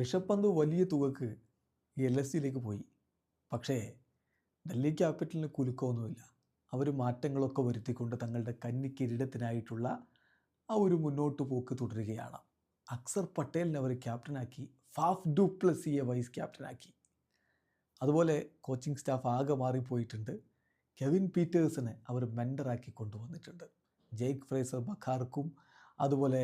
ഋഷഭ് പന്ത് വലിയ തുകക്ക് L S സിയിലേക്ക് പോയി. പക്ഷേ ഡൽഹി ക്യാപിറ്റലിന് കുലുക്കമൊന്നുമില്ല. അവർ മാറ്റങ്ങളൊക്കെ വരുത്തിക്കൊണ്ട് തങ്ങളുടെ കന്നി കിരീടത്തിനായിട്ടുള്ള ആ ഒരു മുന്നോട്ട് പോക്ക് തുടരുകയാണ്. അക്സർ പട്ടേലിനെ അവർ ക്യാപ്റ്റനാക്കി. ഫാഫ് ഡുപ്ലസിയെ വൈസ് ക്യാപ്റ്റനാക്കി. അതുപോലെ കോച്ചിങ് സ്റ്റാഫ് ആകെ മാറിപ്പോയിട്ടുണ്ട്. കെവിൻ പീറ്റേഴ്സിനെ അവർ മെൻഡറാക്കി കൊണ്ടുവന്നിട്ടുണ്ട്. ജെയ്ക്ക് ഫ്രേസർ ബഖാർക്കും അതുപോലെ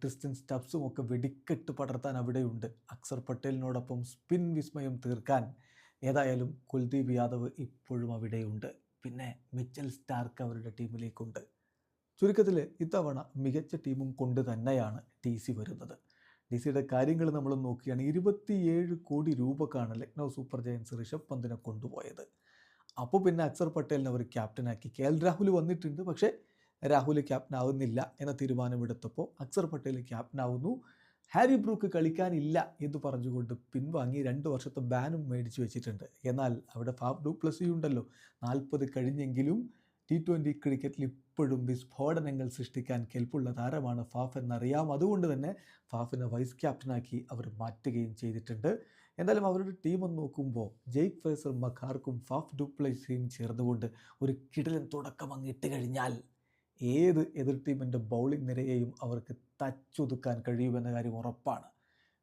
ട്രിസ്റ്റൻ സ്റ്റബ്സും ഒക്കെ വെടിക്കെട്ട് പടർത്താൻ അവിടെയുണ്ട്. അക്സർ പട്ടേലിനോടൊപ്പം സ്പിൻ വിസ്മയം തീർക്കാൻ ഏതായാലും കുൽദീപ് യാദവ് ഇപ്പോഴും അവിടെയുണ്ട്. പിന്നെ മിച്ചൽ സ്റ്റാർക്ക് അവരുടെ ടീമിലേക്കുണ്ട്. ചുരുക്കത്തിൽ ഇത്തവണ മികച്ച ടീമും കൊണ്ട് തന്നെയാണ് ടി സി വരുന്നത്. ഡി സിയുടെ കാര്യങ്ങൾ നമ്മൾ നോക്കിയാണ്. ഇരുപത്തിയേഴ് കോടി രൂപക്കാണ് ലക്നൗ സൂപ്പർ ജയൻസ് ഋഷഭ് പന്തിനെ കൊണ്ടുപോയത്. അപ്പോൾ പിന്നെ അക്സർ പട്ടേലിനെ അവർ ക്യാപ്റ്റനാക്കി. കെ എൽ രാഹുൽ വന്നിട്ടുണ്ട്. പക്ഷേ രാഹുൽ ക്യാപ്റ്റൻ ആവുന്നില്ല എന്ന തീരുമാനമെടുത്തപ്പോൾ അക്സർ പട്ടേൽ ക്യാപ്റ്റൻ ആവുന്നു ഹാരി ബ്രൂക്ക് കളിക്കാനില്ല എന്ന് പറഞ്ഞുകൊണ്ട് പിൻവാങ്ങി രണ്ട് വർഷത്തെ ബാനും മേടിച്ചു വെച്ചിട്ടുണ്ട്. എന്നാൽ അവിടെ ഫാഫ് ഡു പ്ലസ് ഉണ്ടല്ലോ. നാൽപ്പത് കഴിഞ്ഞെങ്കിലും ടി ട്വന്റി ക്രിക്കറ്റിൽ ഇപ്പോഴും വിസ്ഫോടനങ്ങൾ സൃഷ്ടിക്കാൻ കെൽപ്പുള്ള താരമാണ് ഫാഫ് എന്നറിയാം. അതുകൊണ്ട് തന്നെ ഫാഫിനെ വൈസ് ക്യാപ്റ്റനാക്കി അവർ മാറ്റുകയും ചെയ്തിട്ടുണ്ട്. എന്തായാലും അവരുടെ ടീം ഒന്ന് നോക്കുമ്പോൾ ജെയ്ക്ക് ഫേസർ മഖാർക്കും ഫാഫ് ഡുപ്ലൈസിയും ചേർന്നുകൊണ്ട് ഒരു കിടലൻ തുടക്കം അങ്ങിട്ട് കഴിഞ്ഞാൽ ഏത് എതിർ ടീമിന്റെ ബൗളിംഗ് നിരയെയും അവർക്ക് തച്ചൊതുക്കാൻ കഴിയുമെന്ന കാര്യം ഉറപ്പാണ്.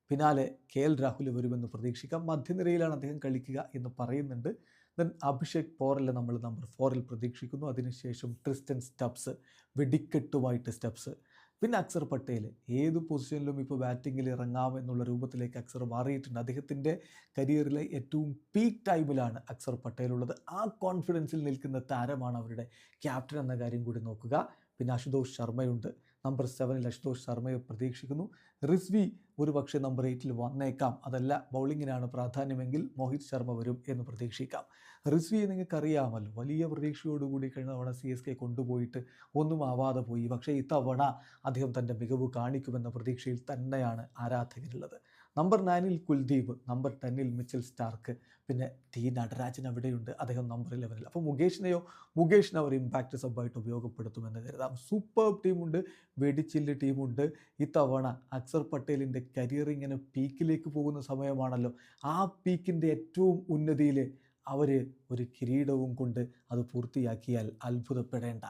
പിന്നാലെ കെ എൽ രാഹുൽ വരുമെന്ന് പ്രതീക്ഷിക്കാം. മധ്യനിരയിലാണ് അദ്ദേഹം കളിക്കുക എന്ന് പറയുന്നുണ്ട്. ദെൻ അഭിഷേക് പോറലെ നമ്മൾ നമ്പർ ഫോറിൽ പ്രതീക്ഷിക്കുന്നു. അതിനുശേഷം ട്രിസ്റ്റൻ സ്റ്റബ്സ് വെടിക്കെട്ടുമായിട്ട് സ്റ്റബ്സ്. പിന്നെ അക്സർ പട്ടേൽ ഏത് പൊസിഷനിലും ഇപ്പോൾ ബാറ്റിങ്ങിൽ ഇറങ്ങാം എന്നുള്ള രൂപത്തിലേക്ക് അക്സർ മാറിയിട്ടുണ്ട്. അദ്ദേഹത്തിന്റെ കരിയറിലെ ഏറ്റവും പീക്ക് ടൈമിലാണ് അക്സർ പട്ടേൽ ഉള്ളത് ആ കോൺഫിഡൻസിൽ നിൽക്കുന്ന താരമാണ് അവരുടെ ക്യാപ്റ്റൻ എന്ന കാര്യം കൂടി നോക്കുക. പിന്നെ അശുതോഷ് ശർമ്മയുണ്ട്. നമ്പർ സെവനിൽ അശുതോഷ് ശർമ്മയെ പ്രതീക്ഷിക്കുന്നു. റിസ്വി ഒരു പക്ഷേ നമ്പർ എയ്റ്റിൽ വന്നേക്കാം. അതല്ല ബൗളിങ്ങിനാണ് പ്രാധാന്യമെങ്കിൽ മോഹിത് ശർമ്മ വരും എന്ന് പ്രതീക്ഷിക്കാം. റിസ്വിയെ നിങ്ങൾക്കറിയാമല്ലോ വലിയ പ്രതീക്ഷയോടുകൂടി കഴിഞ്ഞ തവണ സി എസ് കെ കൊണ്ടുപോയിട്ട് ഒന്നും ആവാതെ പോയി. പക്ഷേ ഇത്തവണ അദ്ദേഹം തന്റെ മികവ് കാണിക്കുമെന്ന പ്രതീക്ഷയിൽ തന്നെയാണ് ആരാധകരുള്ളത്. നമ്പർ നയനിൽ കുൽദീപ് നമ്പർ ടെന്നിൽ മിച്ചൽ സ്റ്റാർക്ക് പിന്നെ ടി നടരാജൻ അവിടെയുണ്ട് അദ്ദേഹം നമ്പർ ഇലവനിൽ അപ്പോൾ മുകേഷിനെയോ മുകേഷിനെ അവർ ഇമ്പാക്റ്റ് സബായിട്ട് ഉപയോഗപ്പെടുത്തുമെന്ന് കരുതാം. സൂപ്പർ ടീമുണ്ട് വെടിച്ചില്ല് ടീമുണ്ട് ഇത്തവണ അക്സർ പട്ടേലിന്റെ കരിയർ ഇങ്ങനെ പീക്കിലേക്ക് പോകുന്ന സമയമാണല്ലോ. ആ പീക്കിന്റെ ഏറ്റവും ഉന്നതിയിൽ അവർ ഒരു കിരീടവും കൊണ്ട് അത് പൂർത്തിയാക്കിയാൽ അത്ഭുതപ്പെടേണ്ട.